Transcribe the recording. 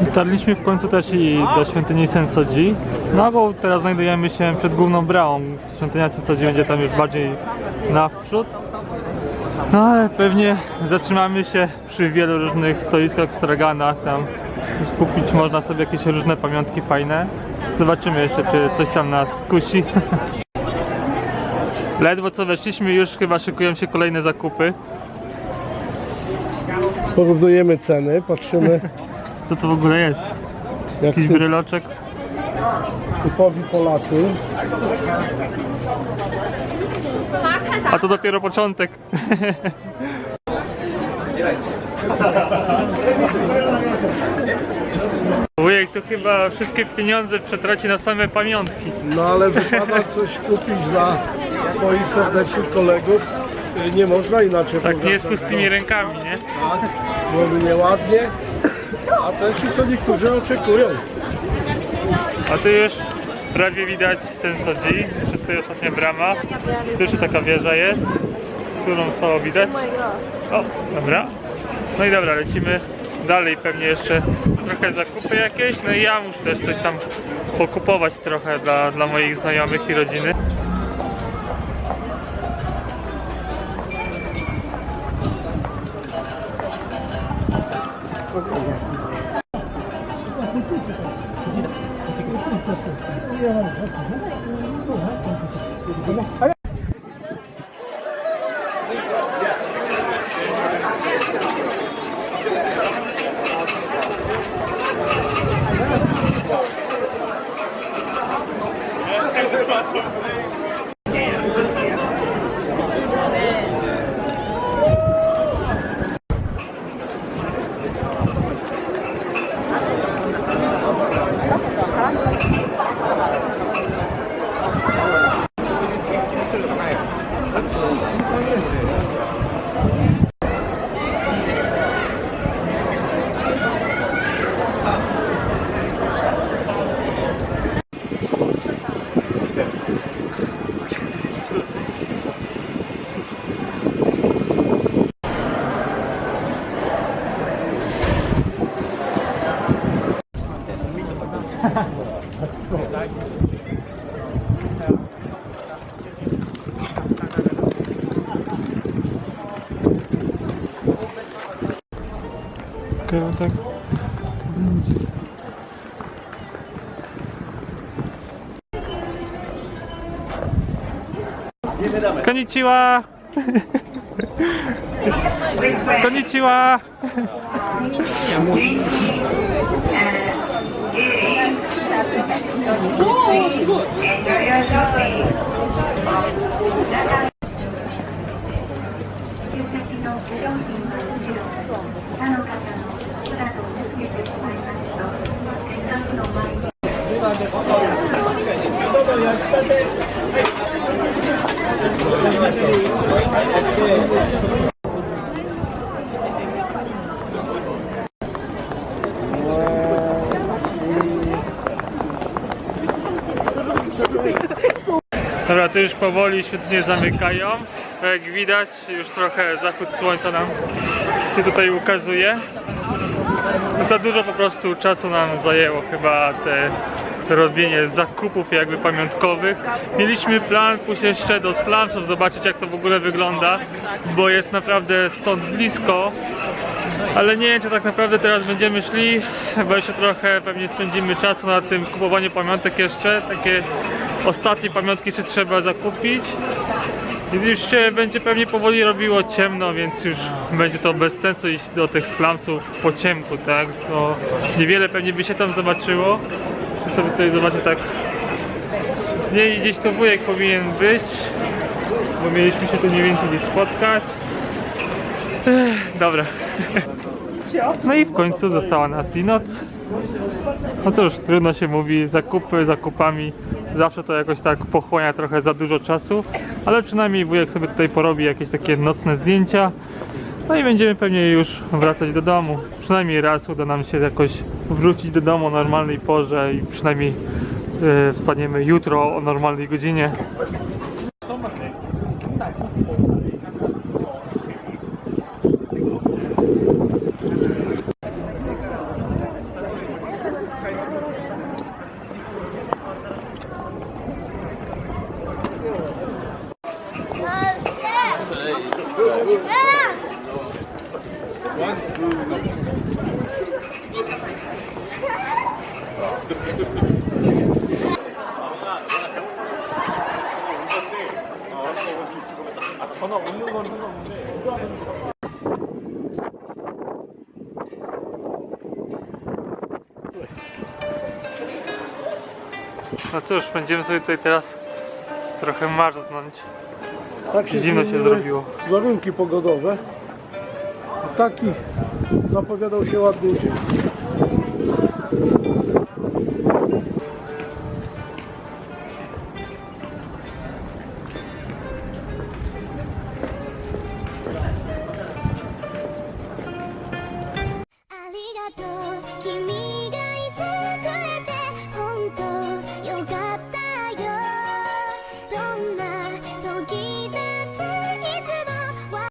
Dotarliśmy w końcu też i do świątyni Sensodzi. No bo teraz znajdujemy się przed główną bramą. Świątynia Sensodzi będzie tam już bardziej na wprzód. No ale pewnie zatrzymamy się przy wielu różnych stoiskach, straganach. Tam kupić można sobie jakieś różne pamiątki fajne. Zobaczymy jeszcze, czy coś tam nas kusi. Ledwo co weszliśmy, już chyba szykują się kolejne zakupy. Porównujemy ceny, patrzymy Co to w ogóle jest? jak Jakiś bryloczek? typowi Polacy. A to dopiero początek. Wujek tu chyba wszystkie pieniądze przetraci na same pamiątki. No ale wypada coś kupić dla swoich serdecznych kolegów. Nie można inaczej Tak nie z powracać pustymi rękami, nie? Tak, byłoby nieładnie. A też i co niektórzy oczekują. A tu już prawie widać Sensodzi, wszystko jest ostatnia brama. Tu taka wieża jest, którą słabo widać. O, dobra. No i dobra, lecimy dalej, pewnie jeszcze trochę zakupy jakieś, no i ja muszę też coś tam pokupować trochę dla, dla moich znajomych i rodziny. あれ？Okay, one thing. こんにちは。こんにちは。No tak. Konnichiwa! Konnichiwa! Dobra, to już powoli świątynie zamykają. Jak widać, już trochę zachód słońca nam się tutaj ukazuje. No za dużo po prostu czasu nam zajęło chyba te robienie zakupów jakby pamiątkowych. Mieliśmy plan pójść jeszcze do slumsów, zobaczyć jak to w ogóle wygląda, bo jest naprawdę stąd blisko. Ale nie wiem, czy tak naprawdę teraz będziemy szli, bo jeszcze trochę pewnie spędzimy czasu na tym kupowaniu pamiątek jeszcze. Takie ostatnie pamiątki jeszcze trzeba zakupić. Już się będzie pewnie powoli robiło ciemno, więc już będzie to bez sensu iść do tych slumsów po ciemku, tak? To niewiele pewnie by się tam zobaczyło. Czy sobie tutaj zobaczę tak. Nie gdzieś to wujek powinien być, bo mieliśmy się tu mniej więcej gdzieś spotkać. Dobra. No i w końcu została nas i noc. No cóż, trudno się mówi, zakupy zakupami, zawsze to jakoś tak pochłania trochę za dużo czasu, ale przynajmniej wujek sobie tutaj porobi jakieś takie nocne zdjęcia. No i będziemy pewnie już wracać do domu. Przynajmniej raz uda nam się jakoś wrócić do domu o normalnej porze i przynajmniej e, wstaniemy jutro o normalnej godzinie. No cóż, będziemy sobie tutaj teraz trochę marznąć. Tak Zimno się zmieniły zrobiło. Warunki pogodowe. Taki zapowiadał się ładny dzień.